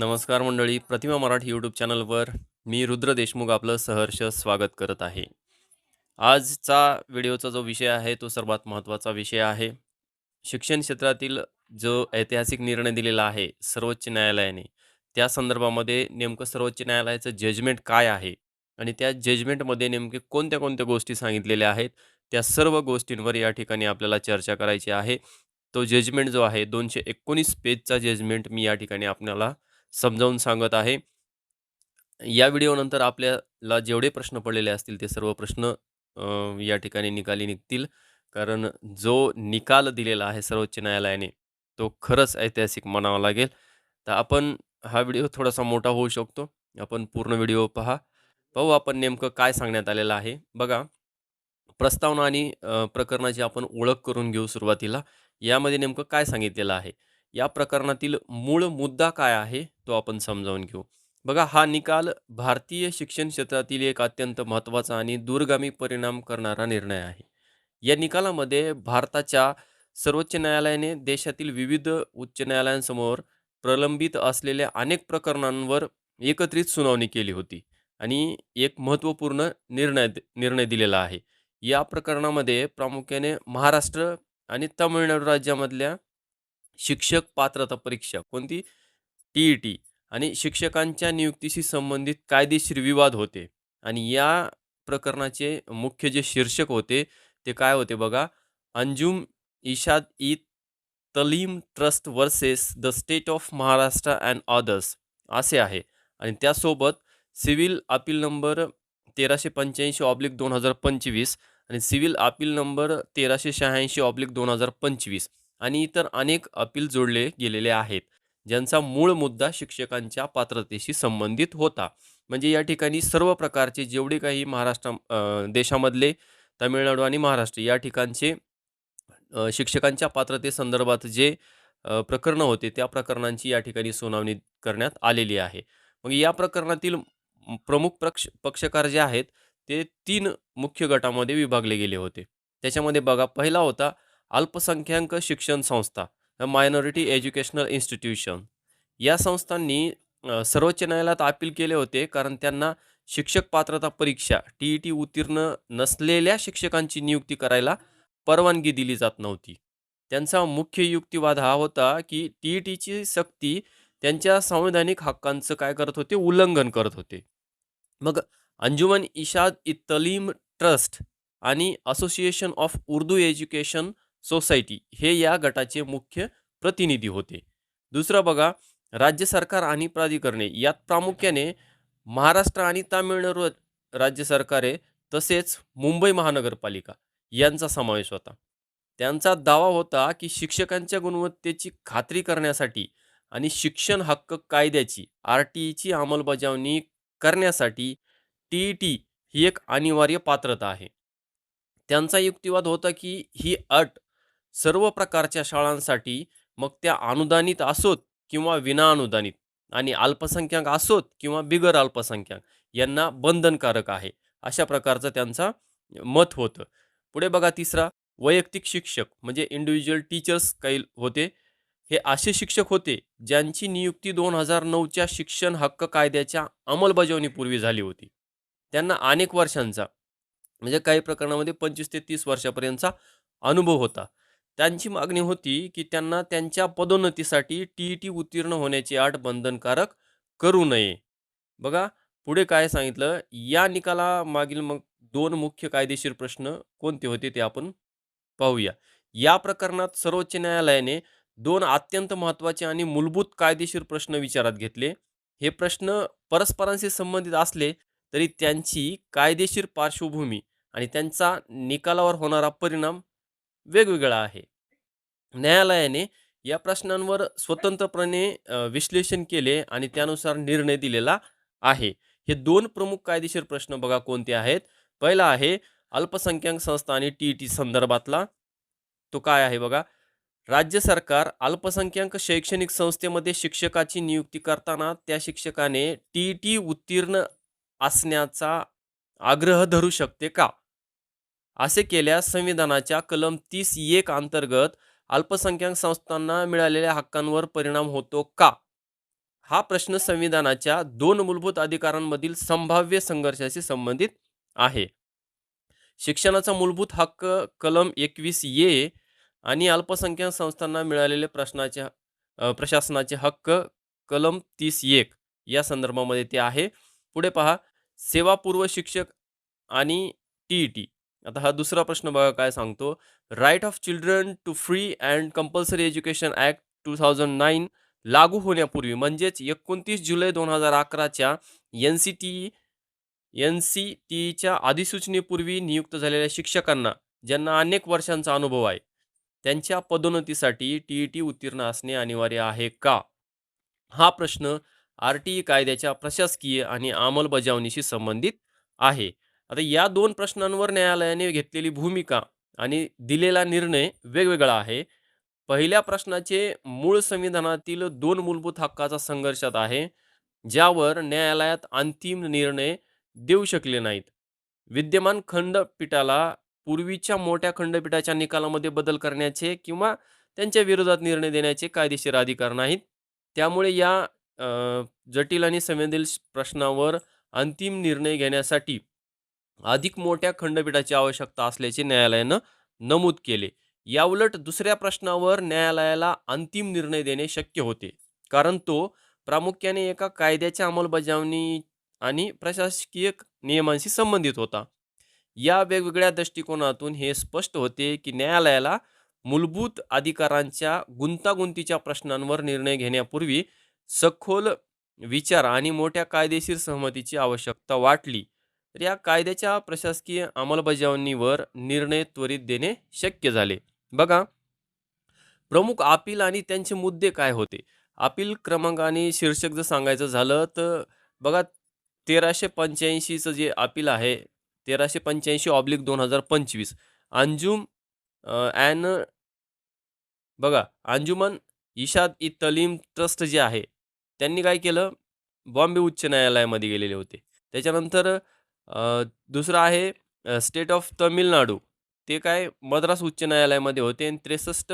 नमस्कार मंडळी प्रतिमा मराठी यूट्यूब चॅनलवर मी रुद्र देशमुख आपलं सहर्ष स्वागत करत आहे. आजचा व्हिडिओचा जो विषय आहे तो सर्वात महत्त्वाचा विषय आहे. शिक्षण क्षेत्रातील जो ऐतिहासिक निर्णय दिलेला आहे सर्वोच्च न्यायालयाने त्या संदर्भामध्ये नेमकं सर्वोच्च न्यायालयाचं जजमेंट काय आहे? आणि त्या जजमेंटमध्ये नेमके कोणत्या कोणत्या गोष्टी सांगितलेल्या आहेत? त्या सर्व गोष्टींवर या ठिकाणी आपल्याला चर्चा करायची आहे. तो जजमेंट जो आहे दोनशे एकोणीस पेजचा जजमेंट मी या ठिकाणी आपल्याला समजावून सांगत आहे. या व्हिडिओनंतर आपल्याला जेवढे प्रश्न पडलेले असतील ते सर्व प्रश्न या ठिकाणी निकाली निघतील. कारण जो निकाल दिलेला आहे सर्वोच्च न्यायालयाने, तो खरंच ऐतिहासिक म्हणावा लागेल. तर आपण हा व्हिडिओ थोडासा मोठा होऊ शकतो. आपण पूर्ण व्हिडिओ पहा. पाहू आपण नेमकं काय सांगण्यात आलेलं आहे. बघा, प्रस्तावना आणि प्रकरणाची आपण ओळख करून घेऊ सुरुवातीला. यामध्ये नेमकं काय सांगितलेलं आहे? या प्रकरणातील मूळ मुद्दा काय आहे तो आपण समजावून घेऊ. बघा हा निकाल भारतीय शिक्षण क्षेत्रातील एक अत्यंत महत्त्वाचा आणि दूरगामी परिणाम करणारा निर्णय आहे. या निकालामध्ये भारताच्या सर्वोच्च न्यायालयाने देशातील विविध उच्च न्यायालयांसमोर प्रलंबित असलेल्या अनेक प्रकरणांवर एकत्रित सुनावणी केली होती आणि एक महत्त्वपूर्ण निर्णय निर्णय दिलेला आहे. या प्रकरणामध्ये प्रामुख्याने महाराष्ट्र आणि तामिळनाडू राज्यामधल्या शिक्षक पात्रता परीक्षा कोणती? टी-ई-टी आणि शिक्षकांच्या नियुक्तीशी संबंधित कायदेशीर विवाद होते आणि या प्रकरणाचे मुख्य जे शीर्षक होते ते काय होते बघा, अंजुम इशाद इ Taleem trust versus the state of Maharashtra and others असे आहे आणि त्यासोबत सिव्हिल अपील नंबर 1385/2025 आणि सिव्हिल अपील नंबर 1386/2025 आणि इतर अनेक अपील जोडले गेलेले आहेत, ज्यांचा मूळ मुद्दा शिक्षकांच्या पात्रतेशी संबंधित होता. म्हणजे या ठिकाणी सर्व प्रकारचे जेवढे काही महाराष्ट्र देशामधले तामिळनाडू आणि महाराष्ट्र या ठिकाणचे शिक्षकांच्या पात्रतेसंदर्भात जे प्रकरणं होते, त्या प्रकरणांची या ठिकाणी सुनावणी करण्यात आलेली आहे. मग या प्रकरणातील प्रमुख पक्ष पक्षकार जे आहेत, ते तीन मुख्य गटामध्ये विभागले गेले होते. त्याच्यामध्ये बघा पहिला होता अल्पसंख्याक शिक्षण संस्था, मायनॉरिटी एज्युकेशनल इन्स्टिट्यूशन. या संस्थांनी सर्वोच्च न्यायालयात अपील केले होते, कारण त्यांना शिक्षक पात्रता परीक्षा टी-ई-टी उत्तीर्ण नसलेल्या शिक्षकांची नियुक्ती करायला परवानगी दिली जात नव्हती. त्यांचा मुख्य युक्तिवाद हा होता, की टी-ई-टीची सक्ती त्यांच्या संवैधानिक हक्कांचं काय करत होते? उल्लंघन करत होते. मग अंजुमन इशाद इ तलीम ट्रस्ट आणि association of Urdu education society हे या गटाचे मुख्य प्रतिनिधी होते. दुसरं बघा, राज्य सरकार आणि प्राधिकरणे यात प्रामुख्याने महाराष्ट्र आणि तामिळनाडू राज्य सरकारे तसेच मुंबई महानगरपालिका यांचा समावेश होता. त्यांचा दावा होता, की शिक्षकांच्या गुणवत्तेची खात्री करण्यासाठी आणि शिक्षण हक्क कायद्याची आर-टी-ईची अंमलबजावणी करण्यासाठी टी-ई-टी ही एक अनिवार्य पात्रता आहे. त्यांचा युक्तिवाद होता, की ही अट सर्व प्रकारच्या शाळांसाठी मग त्या अनुदानित असोत किंवा विनाअनुदानित आणि अल्पसंख्याक असोत किंवा बिगर अल्पसंख्याक यांना बंधनकारक आहे. अशा प्रकारचं त्यांचा मत होतं. पुढे बघा तिसरा वैयक्तिक शिक्षक म्हणजे इंडिव्हिज्युअल टीचर्स काही होते. हे असे शिक्षक होते, ज्यांची नियुक्ती 2009च्या शिक्षण हक्क कायद्याच्या अंमलबजावणीपूर्वी झाली होती. त्यांना अनेक वर्षांचा म्हणजे काही प्रकरणामध्ये 25 ते तीस वर्षापर्यंतचा अनुभव होता. त्यांची मागणी होती, की त्यांना त्यांच्या पदोन्नतीसाठी टी-ई-टी उत्तीर्ण होण्याची आट बंधनकारक करू नये. बघा पुढे काय सांगितलं, या निकालामागील मग दोन मुख्य कायदेशीर प्रश्न कोणते होते ते आपण पाहूया. या प्रकरणात सर्वोच्च न्यायालयाने दोन अत्यंत महत्त्वाचे आणि मूलभूत कायदेशीर प्रश्न विचारात घेतले. हे प्रश्न परस्परांशी संबंधित असले तरी त्यांची कायदेशीर पार्श्वभूमी आणि त्यांचा निकालावर होणारा परिणाम वेगवेगळा आहे. न्यायालयाने या प्रश्नांवर स्वतंत्रपणे विश्लेषण केले आणि त्यानुसार निर्णय दिलेला आहे. हे दोन प्रमुख कायदेशीर प्रश्न बघा कोणते आहेत. पहिला आहे अल्पसंख्याक संस्था आणि टी-ई-टी संदर्भातला. तो काय आहे बघा, राज्य सरकार अल्पसंख्याक शैक्षणिक संस्थेमध्ये शिक्षकाची नियुक्ती करताना त्या शिक्षकाने टी-ई-टी उत्तीर्ण असण्याचा आग्रह धरू शकते का? असे केल्यास संविधानाच्या कलम तीस एक अंतर्गत अल्पसंख्याक संस्थांना मिळालेल्या हक्कांवर परिणाम होतो का? हा प्रश्न संविधानाच्या दोन मूलभूत अधिकारांमधील संभाव्य संघर्षाशी संबंधित आहे. शिक्षणाचा मूलभूत हक्क कलम एकवीस ये आणि अल्पसंख्याक संस्थांना मिळालेले प्रश्नाचे प्रशासनाचे हक्क कलम तीस एक या संदर्भामध्ये ते आहे. पुढे पहा. सेवापूर्व शिक्षक आणि टी ई टी. आता हा दुसरा प्रश्न बघा काय सांगतो. Right of children to free and compulsory education act two thousand nine लागू होण्यापूर्वी म्हणजेच एकोणतीस जुलै दोन हजार अकराच्या N C T N C टीच्या अधिसूचनेपूर्वी नियुक्त झालेल्या शिक्षकांना ज्यांना अनेक वर्षांचा अनुभव आहे त्यांच्या पदोन्नतीसाठी टी ई टी उत्तीर्ण असणे अनिवार्य आहे का? हा प्रश्न आर टी ई कायद्याच्या प्रशासकीय आणि अंमलबजावणीशी संबंधित आहे. आता या दोन प्रश्नांवर न्यायालयाने घेतलेली भूमिका आणि दिलेला निर्णय वेगवेगळा आहे. पहिल्या प्रश्नाचे मूळ संविधानातील दोन मूलभूत हक्काचा संघर्षात आहे ज्यावर न्यायालयात अंतिम निर्णय देऊ शकले नाहीत. विद्यमान खंडपीठाला पूर्वीच्या मोठ्या खंडपीठाच्या निकालामध्ये बदल करण्याचे किंवा त्यांच्या विरोधात निर्णय देण्याचे कायदेशीर अधिकार नाहीत. त्यामुळे या जटिल आणि संवेदनशील प्रश्नावर अंतिम निर्णय घेण्यासाठी अधिक मोठ्या खंडपीठाची आवश्यकता असल्याचे न्यायालयानं नमूद केले. याउलट दुसऱ्या प्रश्नावर न्यायालयाला अंतिम निर्णय देणे शक्य होते. कारण तो प्रामुख्याने एका कायद्याच्या अंमलबजावणी आणि प्रशासकीय नियमांशी संबंधित होता. या वेगवेगळ्या दृष्टिकोनातून हे स्पष्ट होते की न्यायालयाला मूलभूत अधिकारांच्या गुंतागुंतीच्या प्रश्नांवर निर्णय घेण्यापूर्वी सखोल विचार आणि मोठ्या कायदेशीर सहमतीची आवश्यकता वाटली. तर या कायद्याच्या प्रशासकीय अंमलबजावणीवर निर्णय त्वरित देणे शक्य झाले. बघा प्रमुख अपील आणि त्यांचे मुद्दे काय होते? अपील क्रमांक आणि शीर्षक जर सांगायचं झालं तर बघा तेराशे पंच्याऐंशीचं जे अपील आहे तेराशे पंच्याऐंशी ऑब्लिक दोन हजार पंचवीस. अंजुम ॲन बघा अंजुमन इशाद इ तलीम ट्रस्ट जे आहे त्यांनी काय केलं? बॉम्बे उच्च न्यायालयामध्ये गेलेले होते. त्याच्यानंतर दुसरं आहे स्टेट ऑफ तमिळनाडू. ते काय मद्रास उच्च न्यायालयामध्ये होते आणि त्रेसष्ट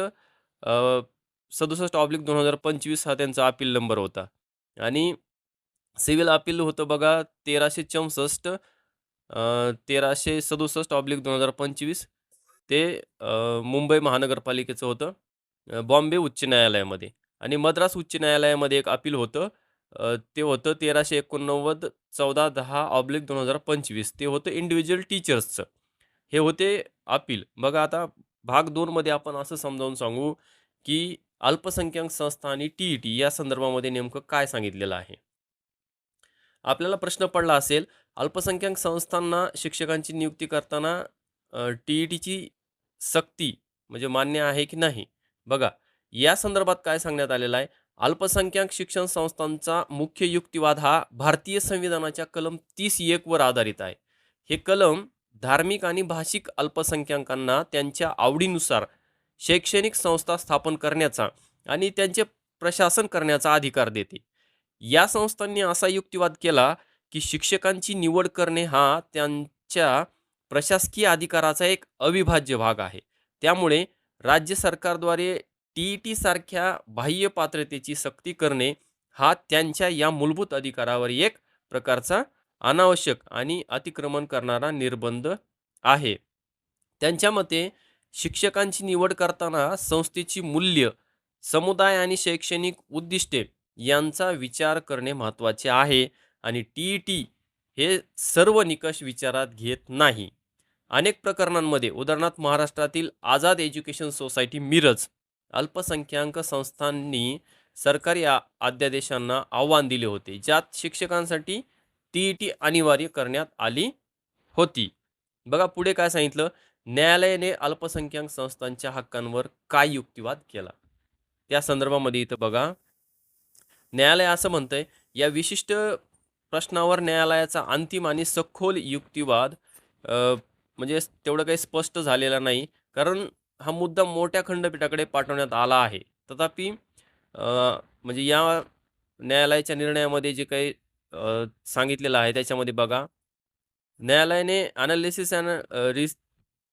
सदुसष्ट ऑब्लिक दोन हजार पंचवीस हा त्यांचा अपील नंबर होता. आणि सिव्हिल अपील होतं बघा तेराशे चौसष्ट तेराशे सदुसष्ट ऑब्लिक दोन हजार पंचवीस. ते मुंबई महानगरपालिकेचं होतं बॉम्बे उच्च न्यायालयामध्ये. आणि मद्रास उच्च न्यायालयामध्ये एक अपील होतं अ, ते होतं तेराशे एकोणनव्वद चौदा दहा ऑब्लिक दोन हजार पंचवीस. ते होतं इंडिव्हिज्युअल टीचर्सचं हे होते अपील. बघा आता भाग दोनमध्ये आपण असं समजावून सांगू की अल्पसंख्याक संस्था आणि टी ई टी या संदर्भामध्ये नेमकं काय सांगितलेलं आहे? आपल्याला प्रश्न पडला असेल अल्पसंख्याक संस्थांना शिक्षकांची नियुक्ती करताना टी ई टीची सक्ती म्हणजे मान्य आहे की नाही? बघा या संदर्भात काय सांगण्यात आलेलं आहे? अल्पसंख्याक शिक्षण संस्थांचा मुख्य युक्तिवाद हा भारतीय संविधानाच्या कलम तीस एकवर आधारित आहे. हे कलम धार्मिक आणि भाषिक अल्पसंख्याकांना त्यांच्या आवडीनुसार शैक्षणिक संस्था स्थापन करण्याचा आणि त्यांचे प्रशासन करण्याचा अधिकार देते. या संस्थांनी असा युक्तिवाद केला की शिक्षकांची निवड करणे हा त्यांच्या प्रशासकीय अधिकाराचा एक अविभाज्य भाग आहे. त्यामुळे राज्य सरकारद्वारे टी ई टीसारख्या बाह्य पात्रतेची सक्ती करणे हा त्यांच्या या मूलभूत अधिकारावर एक प्रकारचा अनावश्यक आणि अतिक्रमण करणारा निर्बंध आहे. त्यांच्या मते शिक्षकांची निवड करताना संस्थेची मूल्य समुदाय आणि शैक्षणिक उद्दिष्टे यांचा विचार करणे महत्त्वाचे आहे आणि टी ई टी हे सर्व निकष विचारात घेत नाही. अनेक प्रकरणांमध्ये उदाहरणार्थ महाराष्ट्रातील आझाद एज्युकेशन सोसायटी मिरज अल्पसंख्याक संस्थांनी सरकारी आ अध्यादेशांना आव्हान दिले होते ज्यात शिक्षकांसाठी टी ई टी अनिवार्य करण्यात आली होती. बघा पुढे काय सांगितलं? न्यायालयाने अल्पसंख्याक संस्थांच्या हक्कांवर काय युक्तिवाद केला? त्या संदर्भामध्ये इथं बघा. न्यायालय असं म्हणतंय या विशिष्ट प्रश्नावर न्यायालयाचा अंतिम आणि सखोल युक्तिवाद म्हणजे तेवढं काही स्पष्ट झालेला नाही. कारण हा मुद्दा मोठ्या खंडपीठाकडे पाठवण्यात आला आहे तथापि म्हणजे या न्यायालयाच्या निर्णयामध्ये जे काही सांगितलेलं आहे त्याच्यामध्ये बघा न्यायालयाने अनालिसिस अँड रिस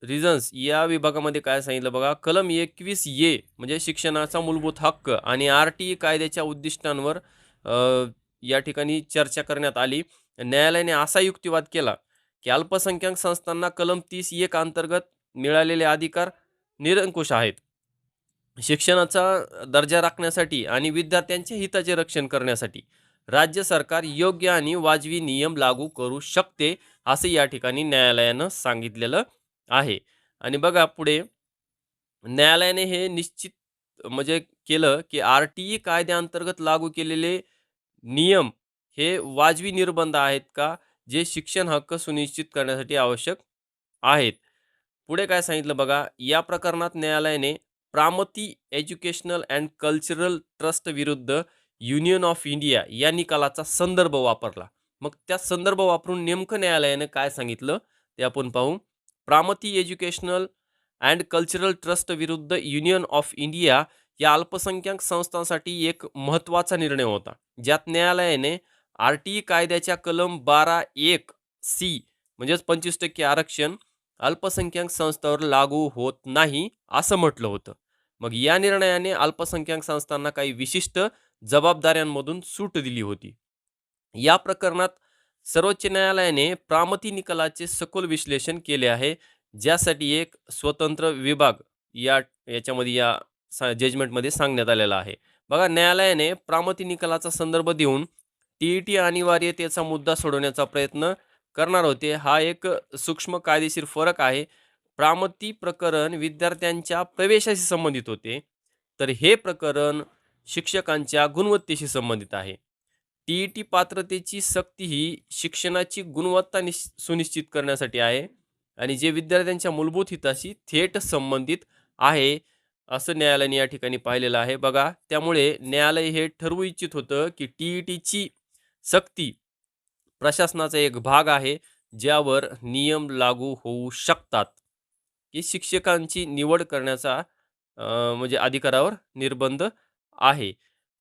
रिझन्स या विभागामध्ये काय सांगितलं बघा कलम एकवीस ये म्हणजे शिक्षणाचा मूलभूत हक्क आणि आर टी कायद्याच्या उद्दिष्टांवर या ठिकाणी चर्चा करण्यात आली. न्यायालयाने असा युक्तिवाद केला, की अल्पसंख्याक संस्थांना कलम तीस एक अंतर्गत मिळालेले अधिकार निरंकुश आहेत. शिक्षणाचा दर्जा राखण्यासाठी आणि विद्यार्थ्यांच्या हिताचे रक्षण करण्यासाठी राज्य सरकार योग्य आणि वाजवी नियम लागू करू शकते, असं या ठिकाणी न्यायालयानं सांगितलेलं आहे. आणि बघा पुढे न्यायालयाने हे निश्चित म्हणजे केलं, की आर-टी-ई कायद्याअंतर्गत लागू केलेले नियम हे वाजवी निर्बंध आहेत का, जे शिक्षण हक्क सुनिश्चित करण्यासाठी आवश्यक आहेत. पुढे काय सांगितलं बघा, या प्रकरणात न्यायालयाने Pramati educational and cultural trust विरुद्ध युनियन ऑफ इंडिया या निकालाचा संदर्भ वापरला. मग त्या संदर्भ वापरून नेमकं न्यायालयानं काय सांगितलं, ते आपण पाहू. Pramati educational and cultural trust विरुद्ध युनियन ऑफ इंडिया या अल्पसंख्याक संस्थांसाठी एक महत्त्वाचा निर्णय होता. ज्यात न्यायालयाने आर-टी-ई कायद्याच्या कलम 12 एक सी म्हणजेच 25% आरक्षण अल्पसंख्याक संस्थांवर लागू होत नाही, असं म्हटलं होतं. मग या निर्णयाने अल्पसंख्याक संस्थांना काही विशिष्ट जबाबदाऱ्यांमधून सूट दिली होती. या प्रकरणात सर्वोच्च न्यायालयाने प्रामती निकालाचे सखोल विश्लेषण केले आहे, ज्यासाठी एक स्वतंत्र विभाग या याच्यामध्ये या सा जजमेंटमध्ये सांगण्यात आलेला आहे. बघा न्यायालयाने प्रामती निकालाचा संदर्भ देऊन टी-ई-टी अनिवार्यतेचा मुद्दा सोडवण्याचा प्रयत्न करणार होते. हा एक सूक्ष्म कायदेशीर फरक आहे. प्रामती प्रकरण विद्यार्थ्यांच्या प्रवेशाशी संबंधित होते, तर हे प्रकरण शिक्षकांच्या गुणवत्तेशी संबंधित आहे. टी-ई-टी पात्रतेची सक्ती ही शिक्षणाची गुणवत्ता निश सुनिश्चित करण्यासाठी आहे आणि जे विद्यार्थ्यांच्या मूलभूत हिताशी थेट संबंधित आहे, असं न्यायालयाने या ठिकाणी पाहिलेलं आहे. बघा, त्यामुळे न्यायालय हे ठरवू इच्छित होतं, की टी-ई-टीची सक्ती प्रशासनाचा एक भाग आहे, ज्यावर नियम लागू होऊ शकतात, की शिक्षकांची निवड करण्याचा म्हणजे अधिकारावर निर्बंध आहे.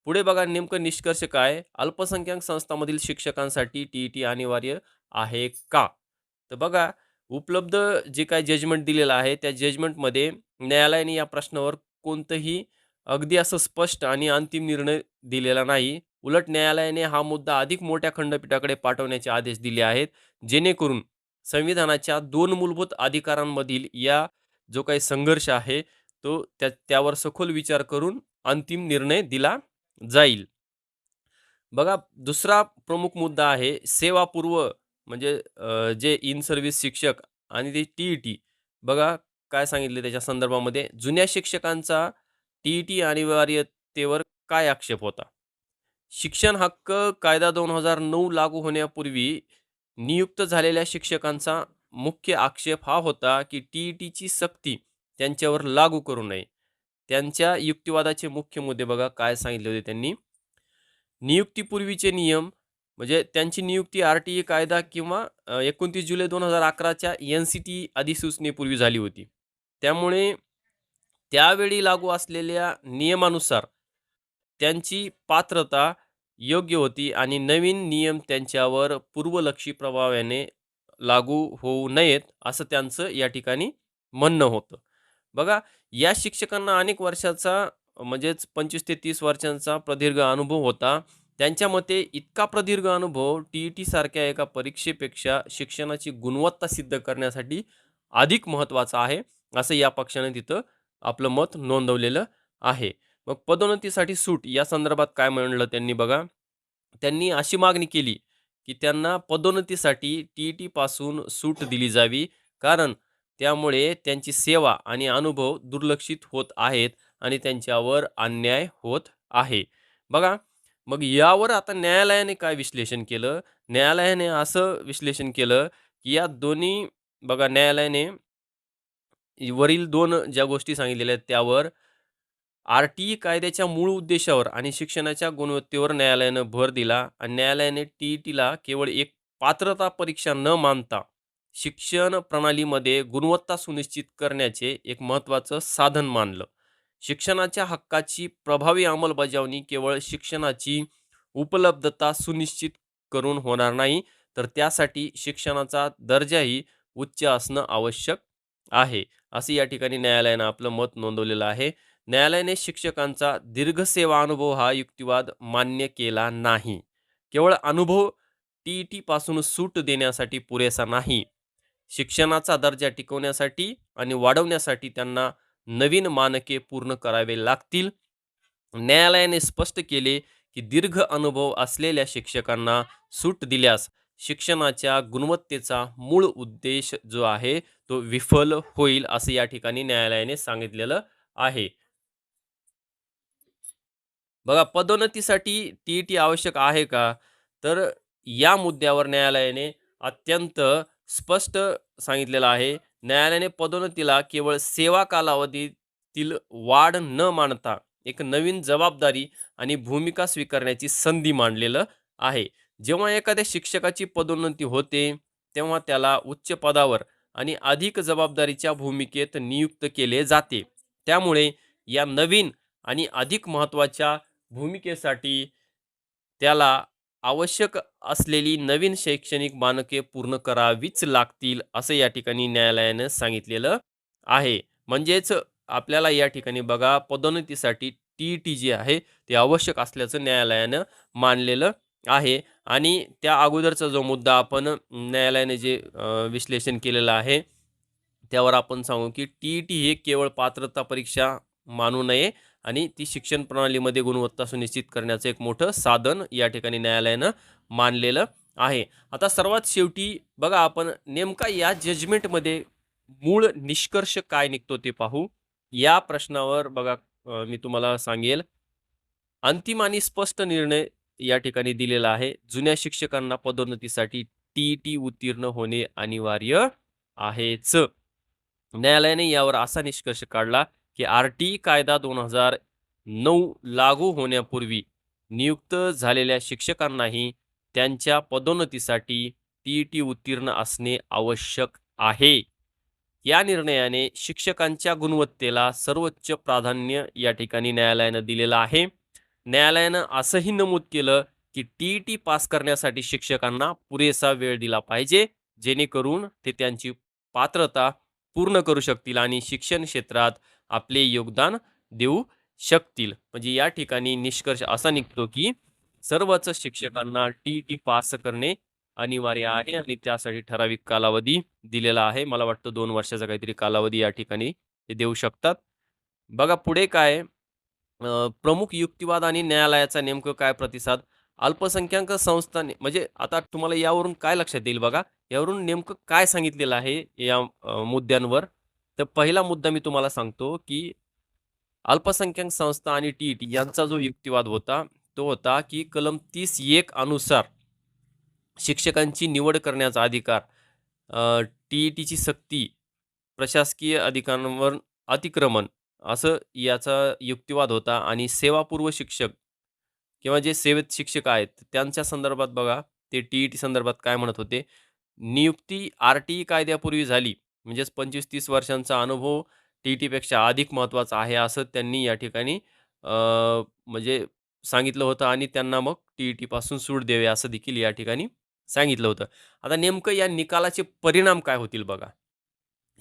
पुढे बघा नेमकं निष्कर्ष काय? अल्पसंख्याक संस्थांमधील शिक्षकांसाठी टी-ई-टी अनिवार्य आहे का? तर बघा, उपलब्ध जे काय जजमेंट दिलेलं आहे, त्या जजमेंटमध्ये न्यायालयाने या प्रश्नावर कोणतंही अगदी असं स्पष्ट आणि अंतिम निर्णय दिलेला नाही. उलट न्यायालयाने हा मुद्दा अधिक मोठ्या खंडपीठाकडे पाठवण्याचे आदेश दिले आहेत, जेणेकरून संविधानाच्या दोन मूलभूत अधिकारांमधील या जो काही संघर्ष आहे, तो त्या त्यावर सखोल विचार करून अंतिम निर्णय दिला जाईल. बघा, दुसरा प्रमुख मुद्दा आहे सेवापूर्व म्हणजे जे इन सर्व्हिस शिक्षक आणि ते टी-ई-टी. बघा काय सांगितले त्याच्या संदर्भामध्ये, जुन्या शिक्षकांचा टी-ई-टी अनिवार्यतेवर काय आक्षेप होता? शिक्षण हक्क कायदा 2009 लागू होण्यापूर्वी नियुक्त झालेल्या शिक्षकांचा मुख्य आक्षेप हा होता, की टी-ई-टीची सक्ती त्यांच्यावर लागू करू नये. त्यांच्या युक्तिवादाचे मुख्य मुद्दे बघा काय सांगितले होते त्यांनी. नियुक्तीपूर्वीचे नियम म्हणजे त्यांची नियुक्ती आर-टी-ई कायदा किंवा एकोणतीस जुलै दोन हजार अकराच्या एन-सी-टी अधिसूचनेपूर्वी झाली होती. त्यामुळे त्यावेळी लागू असलेल्या नियमानुसार त्यांची पात्रता योग्य होती आणि नवीन नियम त्यांच्यावर पूर्वलक्षी प्रभावाने लागू होऊ नयेत, असं त्यांचं या ठिकाणी म्हणणं होतं. बघा, या शिक्षकांना अनेक वर्षाचा म्हणजेच 25 ते तीस वर्षांचा प्रदीर्घ अनुभव होता. त्यांच्या मते इतका प्रदीर्घ अनुभव टी-ई-टी सारख्या एका परीक्षेपेक्षा शिक्षणाची गुणवत्ता सिद्ध करण्यासाठी अधिक महत्त्वाचा आहे, असं या पक्षाने तिथं आपलं मत नोंदवलेलं आहे. मग पदोन्नतीसाठी सूट या संदर्भात काय म्हणलं त्यांनी बघा, त्यांनी अशी मागणी केली, की त्यांना पदोन्नतीसाठी टी-ई-टीपासून सूट दिली जावी, कारण त्यामुळे त्यांची सेवा आणि अनुभव दुर्लक्षित होत आहेत आणि त्यांच्यावर अन्याय होत आहे. बघा, मग यावर आता न्यायालयाने काय विश्लेषण केलं? न्यायालयाने असं विश्लेषण केलं, की या दोन्ही बघा न्यायालयाने वरील दोन ज्या गोष्टी सांगितलेल्या आहेत त्यावर आर-टी-ई कायद्याच्या मूळ उद्देशावर आणि शिक्षणाच्या गुणवत्तेवर न्यायालयानं भर दिला आणि न्यायालयाने टी-ई-टीला केवळ एक पात्रता परीक्षा न मानता शिक्षण प्रणालीमध्ये गुणवत्ता सुनिश्चित करण्याचे एक महत्त्वाचं साधन मानलं. शिक्षणाच्या हक्काची प्रभावी अंमलबजावणी केवळ शिक्षणाची उपलब्धता सुनिश्चित करून होणार नाही, तर त्यासाठी शिक्षणाचा दर्जाही उच्च असणं आवश्यक आहे, असं या ठिकाणी न्यायालयानं आपलं मत नोंदवलेलं आहे. न्यायालयाने शिक्षकांचा दीर्घ सेवा अनुभव हा युक्तिवाद मान्य केला नाही. केवळ अनुभव टी ई टीपासून सूट देण्यासाठी पुरेसा नाही. शिक्षणाचा दर्जा टिकवण्यासाठी आणि वाढवण्यासाठी त्यांना नवीन मानके पूर्ण करावे लागतील. न्यायालयाने स्पष्ट केले की दीर्घ अनुभव असलेल्या शिक्षकांना सूट दिल्यास शिक्षणाच्या गुणवत्तेचा मूळ उद्देश जो आहे तो विफल होईल असं या ठिकाणी न्यायालयाने सांगितलेलं आहे. बघा पदोन्नतीसाठी टी ई टी आवश्यक आहे का? तर या मुद्द्यावर न्यायालयाने अत्यंत स्पष्ट सांगितलेलं आहे. न्यायालयाने पदोन्नतीला केवळ सेवा कालावधीतील वाढ न मानता एक नवीन जबाबदारी आणि भूमिका स्वीकारण्याची संधी मांडलेलं आहे. जेव्हा एखाद्या शिक्षकाची पदोन्नती होते तेव्हा त्याला उच्च पदावर आणि अधिक जबाबदारीच्या भूमिकेत नियुक्त केले जाते. त्यामुळे या नवीन आणि अधिक महत्त्वाच्या भूमिकेसाठी त्याला आवश्यक असलेली नवीन शैक्षणिक मानके पूर्ण करावीच लागतील असं या ठिकाणी न्यायालयानं सांगितलेलं आहे. म्हणजेच आपल्याला या ठिकाणी बघा पदोन्नतीसाठी टी ई टी जी आहे ते आवश्यक असल्याचं न्यायालयानं मानलेलं आहे. आणि त्या अगोदरचा जो मुद्दा आपण न्यायालयाने जे विश्लेषण केलेलं आहे त्यावर आपण सांगू की टी ई टी हे केवळ पात्रता परीक्षा मानू नये आणि ती शिक्षण प्रणालीमध्ये गुणवत्ता सुनिश्चित करण्याचं एक मोठं साधन या ठिकाणी न्यायालयानं मानलेलं आहे. आता सर्वात शेवटी बघा आपण नेमका या जजमेंटमध्ये मूळ निष्कर्ष काय निघतो ते पाहू. या प्रश्नावर बघा मी तुम्हाला सांगेल. अंतिम आणि स्पष्ट निर्णय या ठिकाणी दिलेला आहे. जुन्या शिक्षकांना पदोन्नतीसाठी टी टी उत्तीर्ण होणे अनिवार्य आहेच. न्यायालयाने यावर असा निष्कर्ष काढला की आर टी कायदा दोन हजार नऊ लागू होण्यापूर्वी नियुक्त झालेल्या शिक्षकांनाही त्यांच्या पदोन्नतीसाठी टी टी उत्तीर्ण असणे आवश्यक आहे. या निर्णयाने शिक्षकांच्या गुणवत्तेला सर्वोच्च प्राधान्य या ठिकाणी न्यायालयानं दिलेलं आहे. न्यायालयानं असंही नमूद केलं की टी टी पास करण्यासाठी शिक्षकांना पुरेसा वेळ दिला पाहिजे जेणेकरून ते त्यांची पात्रता पूर्ण करू शकतील आणि शिक्षण क्षेत्रात आपले योगदान देऊ शकतील. म्हणजे या ठिकाणी निष्कर्ष असा निघतो की सर्वच शिक्षकांना टी टी पास करणे अनिवार्य आहे आणि त्यासाठी ठराविक कालावधी दिलेला आहे. मला वाटतं दोन वर्षाचा काहीतरी कालावधी या ठिकाणी ते देऊ शकतात. बघा पुढे काय प्रमुख युक्तिवाद आणि न्यायालयाचा नेमकं काय प्रतिसाद? अल्पसंख्याक संस्थाने म्हणजे आता तुम्हाला यावरून काय लक्षात येईल बघा? यावरून नेमकं काय सांगितलेलं आहे या मुद्द्यांवर? तर पहिला मुद्दा मी तुम्हाला सांगतो की अल्पसंख्याक संस्था आणि टी टी यांचा जो युक्तिवाद होता तो होता की कलम तीस एक अनुसार शिक्षकांची निवड करण्याचा अधिकार टी ई टीची सक्ती प्रशासकीय अधिकारांवर अतिक्रमण असं याचा युक्तिवाद होता. आणि सेवापूर्व शिक्षक किंवा जे सेवेत शिक्षक आहेत त्यांच्या संदर्भात बघा ते टी ई टी संदर्भात काय म्हणत होते? नियुक्ती आर टी ई कायद्यापूर्वी झाली. म्हणजेच पंचवीस तीस वर्षांचा अनुभव टी ई टीपेक्षा अधिक महत्त्वाचा आहे असं त्यांनी या ठिकाणी म्हणजे सांगितलं होतं आणि त्यांना मग टी ई टीपासून सूट द्यावी असं देखील या ठिकाणी सांगितलं होतं. आता नेमकं या निकालाचे परिणाम काय होतील बघा.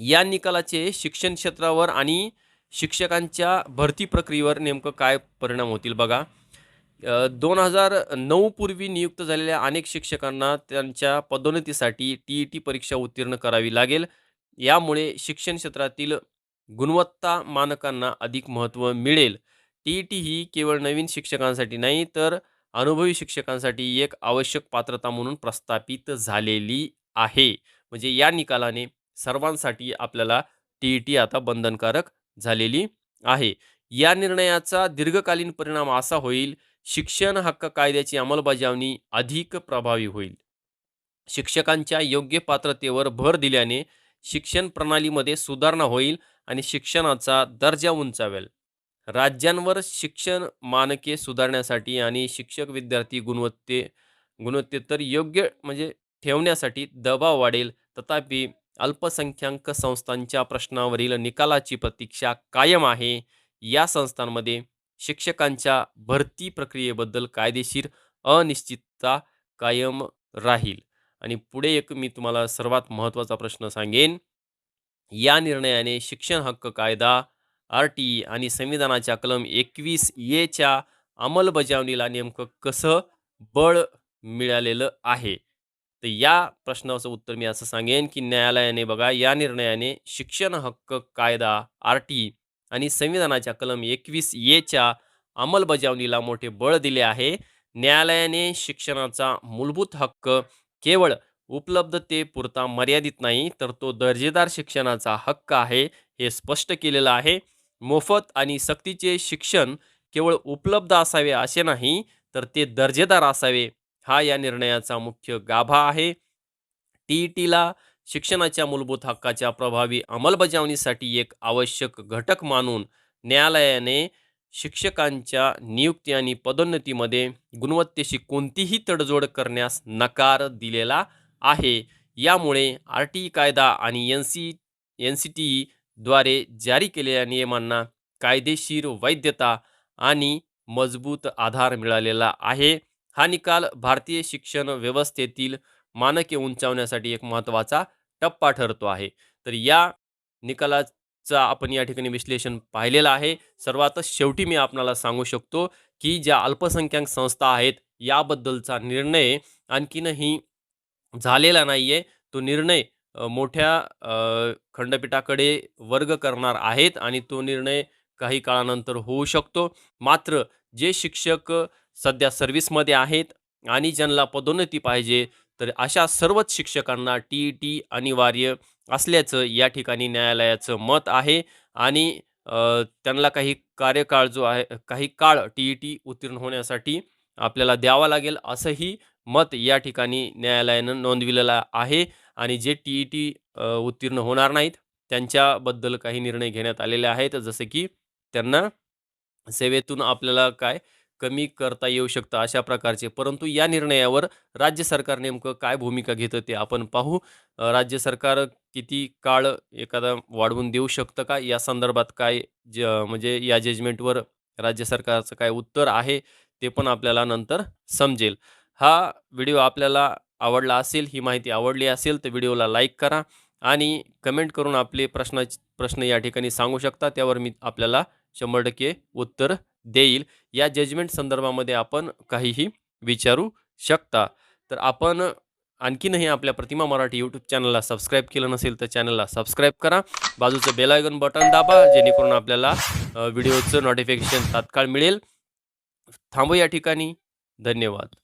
या निकालाचे शिक्षण क्षेत्रावर आणि शिक्षकांच्या भरती प्रक्रियेवर नेमकं काय परिणाम होतील बघा. दोन हजार नऊ पूर्वी नियुक्त झालेल्या अनेक शिक्षकांना त्यांच्या पदोन्नतीसाठी टी ई टी परीक्षा उत्तीर्ण करावी लागेल. यामुळे शिक्षण क्षेत्रातील गुणवत्ता मानकांना अधिक महत्त्व मिळेल. टी ई टी ही केवळ नवीन शिक्षकांसाठी नाही तर अनुभवी शिक्षकांसाठी एक आवश्यक पात्रता म्हणून प्रस्थापित झालेली आहे. म्हणजे या निकालाने सर्वांसाठी आपल्याला टी ई टी आता बंधनकारक झालेली आहे. या निर्णयाचा दीर्घकालीन परिणाम असा होईल शिक्षण हक्क कायद्याची अंमलबजावणी अधिक प्रभावी होईल. शिक्षकांच्या योग्य पात्रतेवर भर दिल्याने शिक्षण प्रणालीमध्ये सुधारणा होईल आणि शिक्षणाचा दर्जा उंचावेल. राज्यांवर शिक्षण मानके सुधारण्यासाठी आणि शिक्षक विद्यार्थी गुणवत्ते गुणवत्तेतर योग्य म्हणजे ठेवण्यासाठी दबाव वाढेल. तथापि अल्पसंख्याक संस्थांच्या प्रश्नावरील निकालाची प्रतीक्षा कायम आहे. या संस्थांमध्ये शिक्षकांच्या भरती प्रक्रियेबद्दल कायदेशीर अनिश्चितता कायम राहील. आणि पुढे एक मी तुम्हाला सर्वात महत्त्वाचा प्रश्न सांगेन. या निर्णयाने शिक्षण हक्क कायदा आर टी आणि संविधानाच्या कलम एकवीस एच्या अंमलबजावणीला नेमकं कसं बळ मिळालेलं आहे? तर या प्रश्नाचं उत्तर मी असं सांगेन की न्यायालयाने बघा या निर्णयाने शिक्षण हक्क कायदा आर टी आणि संविधानाच्या कलम एकवीस एच्या अंमलबजावणीला मोठे बळ दिले आहे. न्यायालयाने शिक्षणाचा मूलभूत हक्क केवळ उपलब्धतेपुरता मर्यादित नाही तर तो दर्जेदार शिक्षणाचा हक्क आहे हे स्पष्ट केलेलं आहे. मोफत आणि सक्तीचे शिक्षण केवळ उपलब्ध असावे असे नाही तर ते दर्जेदार असावे हा या निर्णयाचा मुख्य गाभा आहे. टी ई टीला शिक्षणाच्या मूलभूत हक्काच्या प्रभावी अंमलबजावणीसाठी एक आवश्यक घटक मानून न्यायालयाने शिक्षकांच्या नियुक्ती आणि पदोन्नतीमध्ये गुणवत्तेशी कोणतीही तडजोड करण्यास नकार दिलेला आहे. यामुळे आर टी कायदा आणि N C N C T ईद्वारे जारी केलेल्या नियमांना कायदेशीर वैधता आणि मजबूत आधार मिळालेला आहे. हा निकाल भारतीय शिक्षण व्यवस्थेतील मानके उंचावण्यासाठी एक महत्त्वाचा टप्पा ठरतो आहे. तर या निकाला चा आपण या ठिकाणी विश्लेषण पाहिलेलं आहे. सर्वातच शेवटी मी आपणाला सांगू शकतो की ज्या अल्पसंख्याक संस्था आहेत याबद्दलचा निर्णय आणखीनही झालेला नाही आहे तो निर्णय मोठ्या खंडपीठाकडे वर्ग करणार आहेत आणि तो निर्णय काही काळानंतर होऊ शकतो. मात्र जे शिक्षक सध्या सर्व्हिसमध्ये आहेत आणि ज्यांना पदोन्नती पाहिजे तर अशा सर्वच शिक्षकांना टी ई टी अनिवार्य असल्याचं या ठिकाणी न्यायालयाचं मत आहे आणि त्यांना काही कार्यकाळ जो आहे काही काळ टी ई टी उत्तीर्ण होण्यासाठी आपल्याला द्यावा लागेल असंही मत या ठिकाणी न्यायालयानं नोंदविलेलं आहे आणि जे टी ई टी उत्तीर्ण होणार नाहीत त्यांच्याबद्दल काही निर्णय घेण्यात आलेले आहेत. जसे की त्यांना सेवेतून आपल्याला काय कमी करता येऊ शकतं अशा प्रकारचे. परंतु या निर्णयावर राज्य सरकार नेमकं काय भूमिका घेतं ते आपण पाहू. राज्य सरकार किती काळ एखादा वाढवून देऊ शकतं का? या संदर्भात काय ज म्हणजे या जजमेंटवर राज्य सरकारचं काय उत्तर आहे ते पण आपल्याला नंतर समजेल. हा व्हिडिओ आपल्याला आवडला असेल ही माहिती आवडली असेल तर व्हिडिओला लाईक करा आणि कमेंट करून आपले प्रश्न प्रश्न या ठिकाणी सांगू शकता. त्यावर मी आपल्याला शंभर टक्के उत्तर देईल. या जजमेंट संदर्भामध्ये आपण काहीही विचारू शकता. तर आपण आणखीनही आपल्या प्रतिमा मराठी यूट्यूब चॅनलला सबस्क्राईब केलं नसेल तर चॅनलला सबस्क्राईब करा. बाजूचं बेलायकन बटन दाबा जेणेकरून आपल्याला व्हिडिओचं नोटिफिकेशन तात्काळ मिळेल. थांबू या ठिकाणी. धन्यवाद.